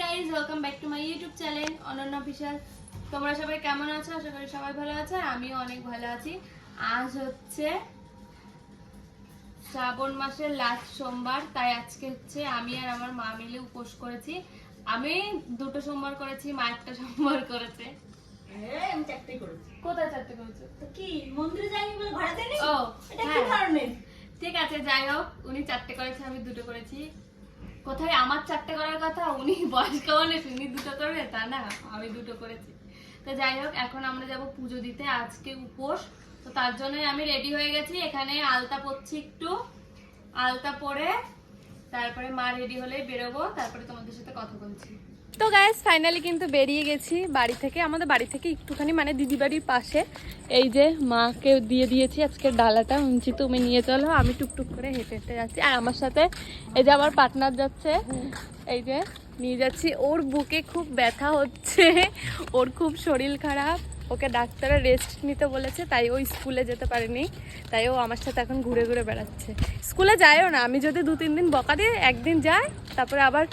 Guys welcome back to my YouTube channel Ananya official তোমরা সবাই কেমন আছো? আশা করি সবাই ভালো আছে আমিও অনেক ভালো আছি। আজ হচ্ছে শ্রাবণ মাসের লাস্ট সোমবার তাই আজকে হচ্ছে আমি আর আমার মা মিলে উপোস করেছি। আমি দুটো সোমবার করেছি মা একটা সোমবার করেছে। হ্যাঁ, আমি কোথায় চারটে করেছ? কি মন্দিরে যাইনি বলে ঘরে ও এটা কি হ্যাঁ। ধরনের? ঠিক আছে যাই হোক উনি চারটে করেছে আমি দুটো করেছি। কোথায় আমার চারটে করার কথা, উনি বয়স্ক মানুষ উনি দুটো করবে, তা না, আমি দুটো করেছি। তো যাই হোক, এখন আমরা যাব পুজো দিতে, আজকে উপোস। তো তার জন্য আমি রেডি হয়ে গেছি, এখানে আলতা পরছি একটু। আলতা পরে তারপরে মা রেডি হলে বেরোবো, তারপরে তোমাদের সাথে কথা বলছি। তো গ্যাস ফাইনালি কিন্তু বেরিয়ে গেছি বাড়ি থেকে। আমাদের বাড়ি থেকে একটুখানি মানে দিদি বাড়ির পাশে। এই যে মাকে দিয়ে দিয়েছি আজকে ডালাটা উঞ্চি তুমি নিয়ে চলো। আমি টুকটুক করে হেঁটে হেঁটে যাচ্ছি। আর আমার সাথে এই যে আমার পার্টনার যাচ্ছে। এই যে নিয়ে যাচ্ছি। ওর বুকে খুব ব্যথা হচ্ছে। ওর খুব শরীর খারাপ। ওকে ডাক্তারের রেস্ট নিতে বলেছে, তাই ও স্কুলে যেতে পারেনি, তাই ও আমার সাথে এখন ঘুরে ঘুরে বেড়াচ্ছে। স্কুলে যায়ও না, আমি যদি দু তিন দিন বকা দিয়ে একদিন যাই, তারপরে আবার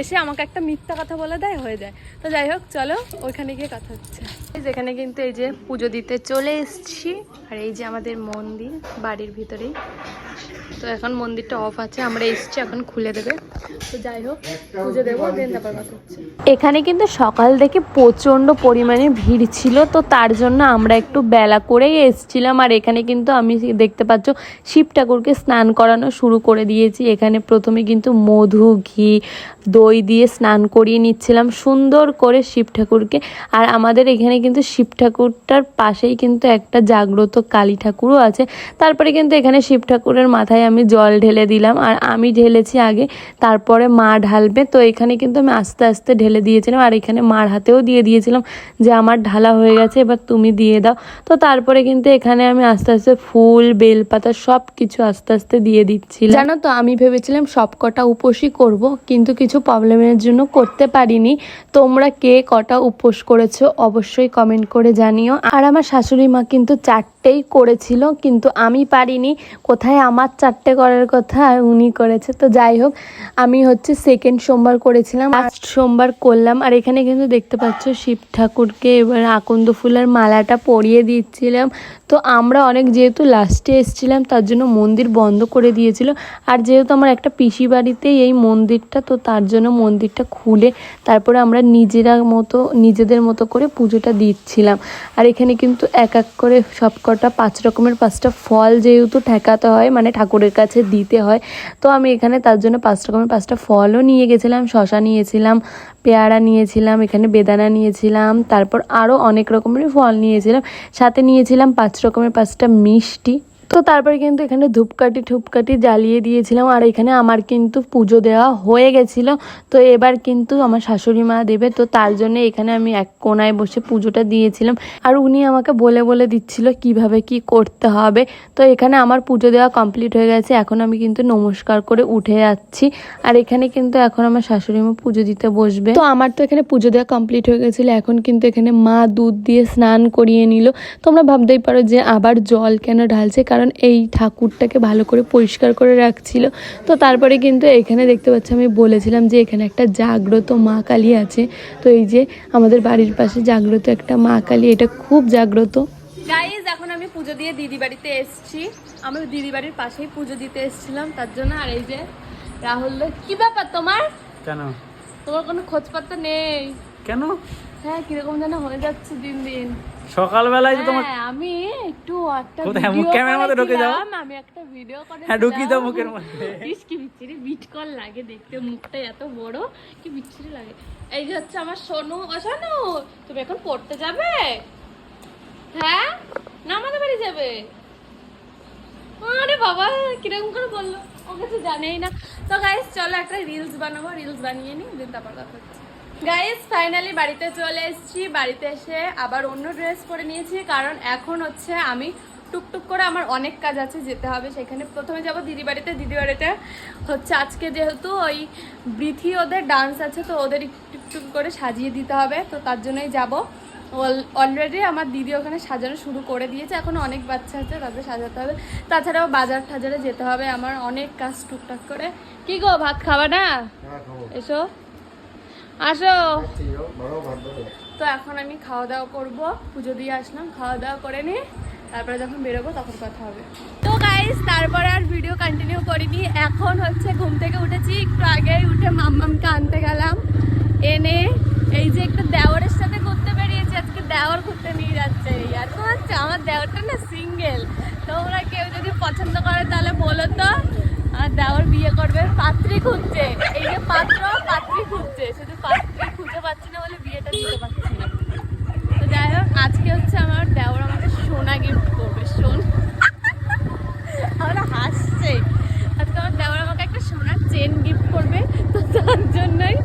এসে আমাকে একটা মিথ্যা কথা বলে দেয়, হয়ে যায়। তো যাই হোক, চলো, ওইখানে গিয়ে কথা হচ্ছে। যেখানে কিন্তু এই যে পুজো দিতে চলে এসেছি, আর এই যে আমাদের মন্দির, বাড়ির ভিতরেই। তো এখন মন্দিরটা অফ আছে, আমরা এসছি, এখন খুলে দেবে। তো যাই হোক পুজো দেবো এখানে কিন্তু সকাল থেকে প্রচণ্ড পরিমাণে ভিড় ছিল, তো তার জন্য আমরা একটু বেলা করেই এসছিলাম, আর এখানে কিন্তু আমি দেখতে পাচ্ছ শিব ঠাকুরকে স্নান করানো শুরু করে দিয়েছি। এখানে প্রথমে কিন্তু মধু, ঘি, দই দিয়ে স্নান করিয়ে নিচ্ছিলাম, সুন্দর করে শিব ঠাকুরকে। আর আমাদের এখানে কিন্তু শিব ঠাকুরটার পাশেই কিন্তু একটা জাগ্রত কালী ঠাকুরও আছে। তারপরে কিন্তু এখানে শিব ঠাকুরের মাথায় আমি জল ঢেলে দিলাম, আর আমি ঢেলেছি আগে, তারপরে মা ঢালবে। তো এখানে কিন্তু আমি আস্তে আস্তে ঢেলে দিয়েছিলাম, আর এখানে মার হাতেও দিয়ে দিয়েছিলাম যে আমার ঢালা হয়ে গেছে, এবার তুমি দিয়ে দাও। তো তারপরে কিন্তু এখানে আমি আস্তে আস্তে ফুল, বেলপাতা সব কিছু আস্তে আস্তে দিয়ে দিচ্ছিলাম। জানো তো, আমি ভেবেছিলাম সব কটা উপোসই করব, কিন্তু কিছু প্রবলেমের জন্য করতে পারিনি। তোমরা কে কটা উপোস করেছ অবশ্যই কমেন্ট করে জানিও। আর আমার শাশুড়ি মা কিন্তু চারটেই করেছিল, কিন্তু আমি পারিনি। কোথায় আমার চারটে করার কথা আর উনি করেছে। তো যাই হোক, আমি হচ্ছে সেকেন্ড সোমবার করেছিলাম লাস্ট সোমবার করলাম, আর এখানে কিন্তু দেখতে পাচ্ছ শিব ঠাকুরকে, এবার আকন্দ ফুলের মালাটা পরিয়ে দিচ্ছিলাম। তো আমরা অনেক যেহেতু লাস্টে এসেছিলাম, তার জন্য মন্দির বন্ধ করে দিয়েছিল। আর যেহেতু আমার একটা পিসি বাড়িতেই এই মন্দিরটা, তো তার জন্য মন্দিরটা খুলে তারপরে আমরা নিজেরা মতো, নিজেদের মতো করে পুজোটা দিচ্ছিলাম। আর এখানে কিন্তু এক এক করে সব কটা পাঁচ রকমের পাঁচটা ফল যেহেতু ঠেকাতে হয় মানে ঠাকুরের কাছে দিতে হয়। তো আমি এখানে তার জন্য পাঁচ রকমের পাঁচটা ফলও নিয়ে গেছিলাম, শশা নিয়েছিলাম, পেয়ারা নিয়েছিলাম, এখানে বেদানা নিয়েছিলাম, তারপর আরও অনেক রকমের ফল নিয়েছিলাম। সাথে নিয়েছিলাম পাঁচ রকমের পাঁচটা মিষ্টি। তো তারপরে কিন্তু এখানে ধূপকাঠি ঠুপকাঠি জ্বালিয়ে দিয়েছিলাম, আর এখানে আমার কিন্তু পুজো দেওয়া হয়ে গেছিল। তো এবার কিন্তু আমার শাশুড়ি মা দেবে, তো তার জন্য এখানে আমি এক কোনায় বসে পুজোটা দিয়েছিলাম। আর উনি আমাকে বলে বলে দিচ্ছিল কীভাবে কি করতে হবে। তো এখানে আমার পুজো দেওয়া কমপ্লিট হয়ে গেছে, এখন আমি কিন্তু নমস্কার করে উঠে যাচ্ছি। আর এখানে কিন্তু এখন আমার শাশুড়ি মা পুজো দিতে বসবে। তো আমার তো এখানে পুজো দেওয়া কমপ্লিট হয়ে গেছিল, এখন কিন্তু এখানে মা দুধ দিয়ে স্নান করিয়ে নিল। তোমরা ভাবতেই পারো যে আবার জল কেন ঢালছে, কারণ এই ঠাকুরটাকে ভালো করে পরিষ্কার করে রাখছিল। তো তারপরে কিন্তু এখানে দেখতে পাচ্ছি আমি বলেছিলাম যে এখানে একটা জাগ্রত মা কালী আছে। তো এই যে আমাদের বাড়ির পাশে জাগ্রত একটা মা কালী এটা খুব জাগ্রত। গাইজ এখন আমি পুজো দিয়ে দিদি বাড়িতে এসেছি। আমি দিদি বাড়ির পাশেই পুজো দিতে এসেছিলাম তার জন্য আর এই যে রাহুল কি ব্যাপার তোমার? কেন? তোমার কোনো খোঁজ পাত্তা নেই? কেন? হ্যাঁ কীরকম যেন হয়ে যাচ্ছে দিন দিন। সকালবেলায় যে তোমার হ্যাঁ, আমি একটু একটা video ক্যামেরার মধ্যে ঢুকে যাও? আমি একটা ভিডিও করে হ্যাঁ ঢুকিয়ে দাও মুখের মধ্যে। ইস কি বিচ্ছিরি বিটকল লাগে দেখতে মুখটা এত বড় কি বিচ্ছিরি লাগে। এই যে হচ্ছে আমার সোনু ও সোনু তুমি এখন পড়তে যাবে? হ্যাঁ? না আমাদের বাড়ি যাবে? আরে বাবা কীরকম করে বলল? ও কিছু জানেই না। তো গাইস চলো একটা রিলস বানাবো রিলস বানিয়ে নিই দিন তারপর কথা হচ্ছে। গাইস ফাইনালি বাড়িতে চলে এসেছি। বাড়িতে এসে আবার অন্য ড্রেস পরে নিয়েছি কারণ এখন হচ্ছে আমি টুকটুক করে আমার অনেক কাজ আছে যেতে হবে সেখানে। প্রথমে যাব দিদি বাড়িতে। দিদি বাড়িতে হচ্ছে আজকে যেহেতু ওই বৃথি ওদের ডান্স আছে তো ওদের একটু করে সাজিয়ে দিতে হবে তো তার জন্যই যাব। অলরেডি আমার দিদি ওখানে সাজানো শুরু করে দিয়েছে এখন অনেক বাচ্চা আছে তাদের সাজাতে হবে। তাছাড়াও বাজার টাজারে যেতে হবে আমার অনেক কাজ টুকটাক করে। কি গো ভাত খাবা না? এসো। আসো। তো এখন আমি খাওয়া দাওয়া করব পুজো দিয়ে আসলাম খাওয়া দাওয়া করে নিয়ে তারপরে যখন বেরোবো তখন কথা হবে। তো গাইস তারপরে আর ভিডিও কন্টিনিউ করিনি এখন হচ্ছে ঘুম থেকে উঠেছি একটু আগেই উঠে মাম্মামকে আনতে গেলাম। এনে এই যে একটা দেওয়ারের সাথে ঘুরতে বেরিয়েছি আজকে দেওয়ার ঘুরতে নিয়ে যাচ্ছে। আর তো হচ্ছে আমার দেওয়ারটা না সিঙ্গেল তোমরা কেউ যদি পছন্দ করে তাহলে বলো তো। আর দেওয়ার বিয়ে করবে, পাত্রী খুঁজছে। এই যে পাত্র, পাত্রী খুঁজছে। শুধু পাত্রী খুঁজে পাচ্ছি না বলে বিয়েটা দিতে পারছি না। তো যাই হোক, আজকে হচ্ছে আমার দেওর আমাকে সোনা গিফট করবে, সোনা। আমরা হাসছে। আজকে আমার দেওর আমাকে একটা সোনার চেন গিফট করবে। তো তার জন্যই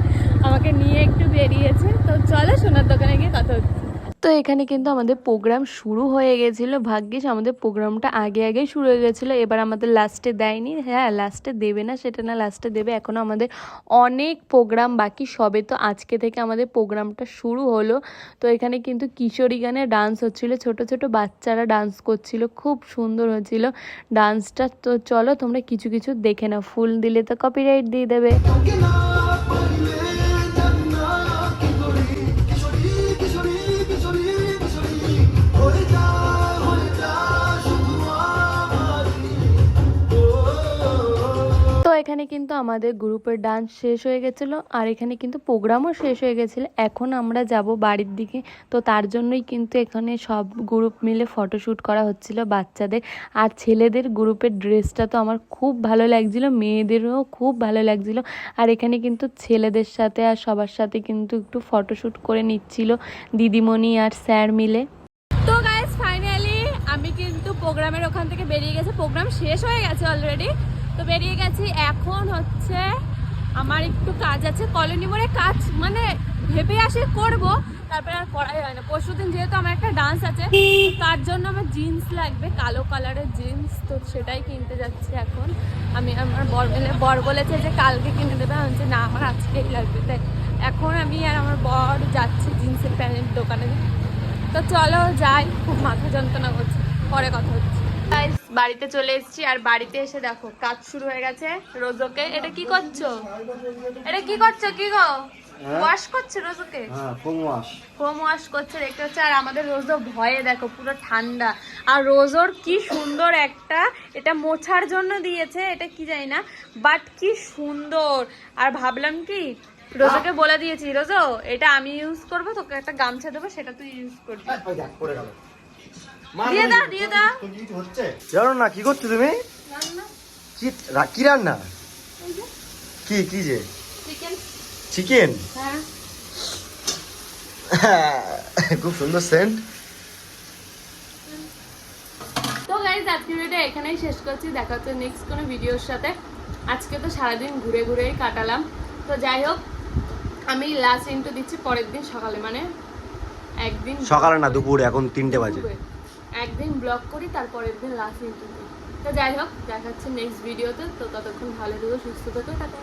আমাকে নিয়ে একটু বেরিয়েছে। তো চলো সোনার দোকানে গিয়ে কথা হচ্ছে। তো এখানে কিন্তু আমাদের প্রোগ্রাম শুরু হয়ে গেছিল। ভাগ্যিস আমাদের প্রোগ্রামটা আগে আগে শুরু হয়ে গেছিল। এবার আমাদের লাস্টে দেয়নি। হ্যাঁ লাস্টে দেবে না, সেটা না লাস্টে দেবে। এখনও আমাদের অনেক প্রোগ্রাম বাকি, সবে তো আজকে থেকে আমাদের প্রোগ্রামটা শুরু হলো। তো এখানে কিন্তু কিশোরী গানে ডান্স হচ্ছিল, ছোট ছোট বাচ্চারা ডান্স করছিল, খুব সুন্দর হচ্ছিল। ডান্সটা তো চলো, তোমরা কিছু কিছু দেখে নাও। ফুল দিলে তো কপিরাইট দিয়ে দেবে। এখানে কিন্তু আমাদের গ্রুপের ডান্স শেষ হয়ে গেছিল, আর এখানে কিন্তু প্রোগ্রামও শেষ হয়ে গেছিল। এখন আমরা যাব বাড়ির দিকে, তো তার জন্যই কিন্তু এখানে সব গ্রুপ মিলে ফটোশ্যুট করা হচ্ছিল বাচ্চাদের। আর ছেলেদের গ্রুপের ড্রেসটা তো আমার খুব ভালো লাগছিল, মেয়েদেরও খুব ভালো লাগছিল। আর এখানে কিন্তু ছেলেদের সাথে আর সবার সাথে কিন্তু একটু ফটোশ্যুট করে নিচ্ছিল দিদিমণি আর স্যার মিলে। তো ফাইনালি আমি কিন্তু প্রোগ্রামের ওখান থেকে বেরিয়ে গেছে। প্রোগ্রাম শেষ হয়ে গেছে অলরেডি তো বেরিয়ে গেছি। এখন হচ্ছে আমার একটু কাজ আছে। কলোনি মোড়ে কাজ মানে ভেবে আসে করব তারপরে আর করাই হয় না। পরশু দিন যেহেতু আমার একটা ডান্স আছে তার জন্য আমার জিন্স লাগবে কালো কালারের জিন্স তো সেটাই কিনতে যাচ্ছি এখন। আমি আমার বর বলে বর বলেছে যে কালকে কিনে দেবে। আমি বলছি, না আমার আজকেই লাগবে। তাই এখন আমি আর আমার বর যাচ্ছি জিন্সের প্যান্টের দোকানে। তো চলো যাই খুব মাথা যন্ত্রণা করছে। পরে কথা হচ্ছে। বাড়িতে চলে এসেছি আর বাড়িতে এসে দেখো কাজ শুরু হয়ে গেছে। রোজকে এটা কি করছ? এটা কি করছ কি গো? ওয়াশ করছে রোজকে? ফোম ওয়াশ হোম ওয়াশ করছে দেখতে হচ্ছে আর আমাদের রোজও ভয়ে দেখো পুরো ঠান্ডা। আর রোজোর কি সুন্দর একটা এটা মোছার জন্য দিয়েছে এটা কি জানি না বাট কি সুন্দর। আর ভাবলাম কি রোজোকে বলে দিয়েছি রোজো এটা আমি ইউজ করব তোকে একটা গামছা দেবো সেটা তুই ইউজ করবি। দিয়ে দাও দিয়ে দাও। হচ্ছে? জানো না কি করছ তুমি? কি কি রান্না? কি কি যে? চিকেন চিকেন হ্যাঁ। খুব সুন্দর সেন্ট তো গাইজ আজকের ভিডিওটা এখানেই শেষ করছি। দেখা হচ্ছে নেক্সট কোনো ভিডিওর সাথে। আজকে তো সারাদিন ঘুরে ঘুরেই কাটালাম। তো যাই হোক আমি লাস্ট ইন্টু দিচ্ছি পরের দিন সকালে। মানে একদিন সকালে না দুপুর এখন তিনটে বাজে। একদিন ব্লগ করি, তারপরের দিন লাস্ট ইন্টারভিউ তো যাই হোক, দেখাচ্ছে নেক্সট ভিডিওতে তো ততক্ষণ ভালো থেকো, সুস্থ থেকো, টাটা।